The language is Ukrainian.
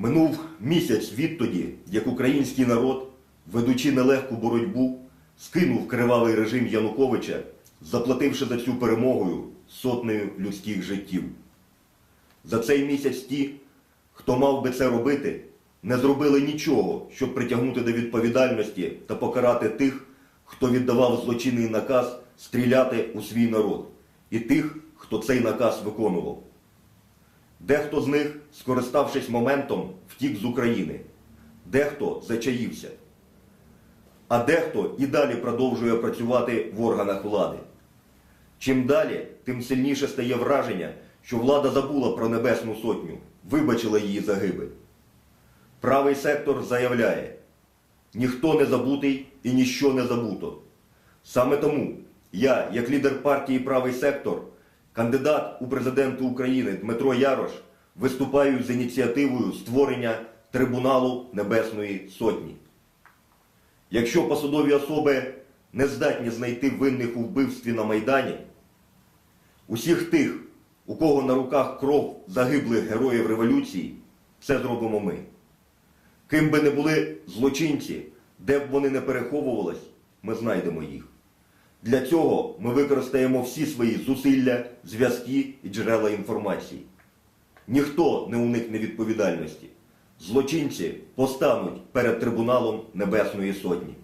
Минув місяць відтоді, як український народ, ведучи нелегку боротьбу, скинув кривавий режим Януковича, заплативши за цю перемогою сотнею людських життів. За цей місяць ті, хто мав би це робити, не зробили нічого, щоб притягнути до відповідальності та покарати тих, хто віддавав злочинний наказ стріляти у свій народ, і тих, хто цей наказ виконував. Дехто з них, скориставшись моментом, втік з України, дехто зачаївся, а дехто і далі продовжує працювати в органах влади. Чим далі, тим сильніше стає враження, що влада забула про Небесну Сотню, вибачила її загибель. Правий сектор заявляє, ніхто не забутий і ніщо не забуто. Саме тому я, як лідер партії Правий сектор, кандидат у президенти України Дмитро Ярош, виступаю з ініціативою створення Трибуналу Небесної Сотні. Якщо посадові особи не здатні знайти винних у вбивстві на Майдані, усіх тих, у кого на руках кров загиблих героїв революції, це зробимо ми. Ким би не були злочинці, де б вони не переховувались, ми знайдемо їх. Для цього ми використаємо всі свої зусилля, зв'язки і джерела інформації. Ніхто не уникне відповідальності. Злочинці постануть перед трибуналом Небесної Сотні.